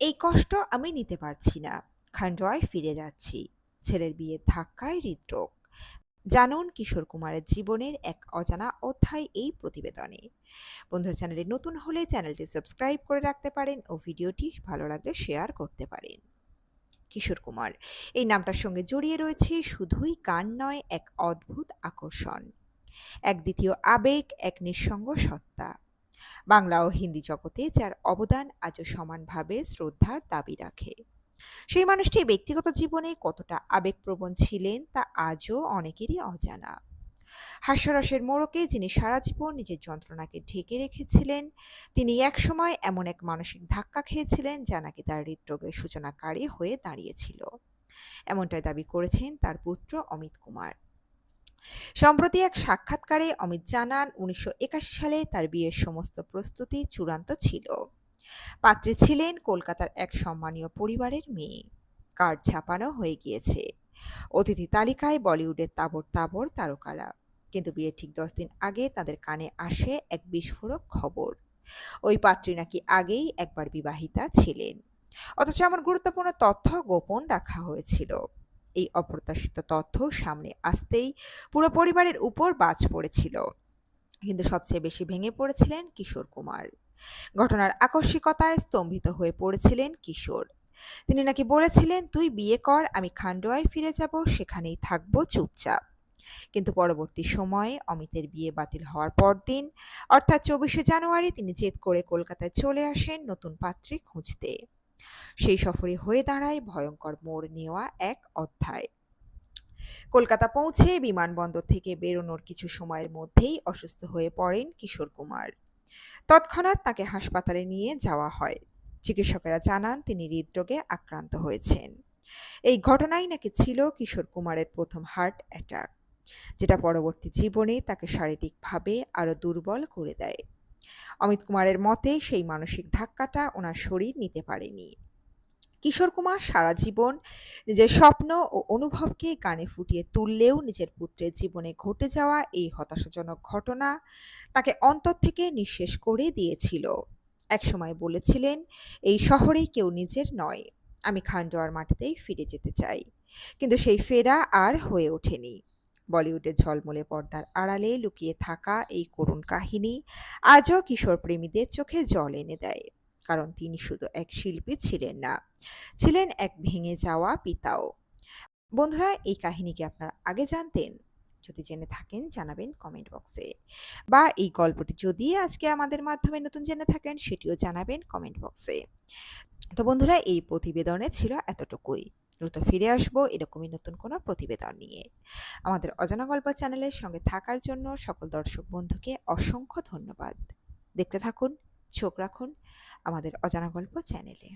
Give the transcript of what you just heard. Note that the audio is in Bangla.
এই কষ্ট আমি নিতে পারছি না। খান্ডোয়ায় ফিরে যাচ্ছি। ছেলের বিয়ের ধাক্কায় হৃদরোগ। জানুন কিশোর কুমারের জীবনের এক অজানা অধ্যায় এই প্রতিবেদনে। বন্ধুরা, চ্যানেলে নতুন হলে চ্যানেলটি সাবস্ক্রাইব করে রাখতে পারেন ও ভিডিওটি ভালো লাগলে শেয়ার করতে পারেন। কিশোর কুমার, এই নামটার সঙ্গে জড়িয়ে রয়েছে শুধুই গান নয়, এক অদ্ভুত আকর্ষণ। এক দ্বিতীয় আবেগ, এক নিঃসঙ্গ সত্তা। বাংলা ও হিন্দি জগতে যার অবদান আজও সমানভাবে শ্রদ্ধার দাবি রাখে। সেই মানুষটি ব্যক্তিগত জীবনে কতটা আবেগপ্রবণ ছিলেন তা আজও অনেকেরই অজানা। হাস্যরসের মোড়কে যিনি সারা জীবন নিজের যন্ত্রণাকে ঢেকে রেখেছিলেন, তিনি একসময় এমন এক মানসিক ধাক্কা খেয়েছিলেন যা নাকি তার হৃদরোগের সূচনাকারী হয়ে দাঁড়িয়েছিল। এমনটাই দাবি করেছেন তার পুত্র অমিত কুমার। সম্প্রতি এক সাক্ষাৎকারে অমিত জানান, উনিশশো একাশি সালে তার বিয়ের সমস্ত প্রস্তুতি চূড়ান্ত ছিল। পাত্রী ছিলেন কলকাতার এক সম্মানীয় পরিবারের মেয়ে। কার্ড ছাপানো হয়ে গিয়েছে। অতিথি তালিকায় বলিউডের তাবর তাবর তারকারা। কিন্তু বিয়ের ঠিক দশ দিন আগে তাদের কানে আসে এক বিস্ফোরক খবর। ওই পাত্রী নাকি আগেই একবার বিবাহিতা ছিলেন। অথচ এমন গুরুত্বপূর্ণ তথ্য গোপন রাখা হয়েছিল। এই অপ্রত্যাশিত তথ্য সামনে আসতেই পুরো পরিবারের উপর বাজ পড়েছিল। কিন্তু সবচেয়ে বেশি ভেঙে পড়েছিলেন কিশোর কুমার। ঘটনার আকস্মিকতায় স্তম্ভিত হয়ে পড়েছিলেন কিশোর। তিনি নাকি বলেছিলেন, তুই বিয়ে কর, আমি খান্ডোয়ায় ফিরে যাব, সেখানেই থাকব চুপচাপ। কিন্তু পরবর্তী সময়ে অমিতের বিয়ে বাতিল হওয়ার পরদিন, অর্থাৎ চব্বিশে জানুয়ারি, তিনি জেদ করে কলকাতায় চলে আসেন নতুন পাত্রী খুঁজতে। সেই সফরে হয়ে দাঁড়ায় ভয়ঙ্কর মোড় নেওয়া এক অধ্যায়। কলকাতা পৌঁছে বিমানবন্দর থেকে বেরোনোর কিছু সময়ের মধ্যেই অসুস্থ হয়ে পড়েন কিশোর কুমার। তৎক্ষণাৎ তাকে হাসপাতালে নিয়ে যাওয়া হয়। চিকিৎসকেরা জানান, তিনি হৃদরোগে আক্রান্ত হয়েছেন। এই ঘটনাই নাকি ছিল কিশোর কুমারের প্রথম হার্ট অ্যাটাক, যেটা পরবর্তী জীবনে তাকে শারীরিকভাবে আরও দুর্বল করে দেয়। অমিত কুমারের মতে সেই মানসিক ধাক্কাটা ওনার শরীর নিতে পারেনি। কিশোর কুমার সারা জীবন নিজের স্বপ্ন ও অনুভবকে গানে ফুটিয়ে তুললেও নিজের পুত্রের জীবনে ঘটে যাওয়া এই হতাশাজনক ঘটনা তাকে অন্তর থেকে নিঃশেষ করে দিয়েছিল। একসময় বলেছিলেন, এই শহরে কেউ নিজের নয়, আমি খান্ডোয়ার মাটিতেই ফিরে যেতে চাই। কিন্তু সেই ফেরা আর হয়ে ওঠেনি। বলিউডের ঝলমলে পর্দার আড়ালে লুকিয়ে থাকা এই করুণ কাহিনী আজও কিশোর প্রেমীদের চোখে জল এনে দেয়, কারণ তিনি শুধু এক শিল্পী ছিলেন না, ছিলেন এক ভেঙে যাওয়া পিতাও। বন্ধুরা, এই কাহিনীকে আপনারা আগে জানতেন? যদি জেনে থাকেন, জানাবেন কমেন্ট বক্সে। বা এই গল্পটি যদি আজকে আমাদের মাধ্যমে নতুন জেনে থাকেন, সেটিও জানাবেন কমেন্ট বক্সে। তো বন্ধুরা, এই প্রতিবেদনে ছিল এতটুকুই। দ্রুত ফিরে আসব এরকমই নতুন কোনো প্রতিবেদন নিয়ে। আমাদের অজানা গল্প চ্যানেলের সঙ্গে থাকার জন্য সকল দর্শক বন্ধুকে অসংখ্য ধন্যবাদ। দেখতে থাকুন, চোখ রাখুন আমাদের অজানা গল্প চ্যানেলে।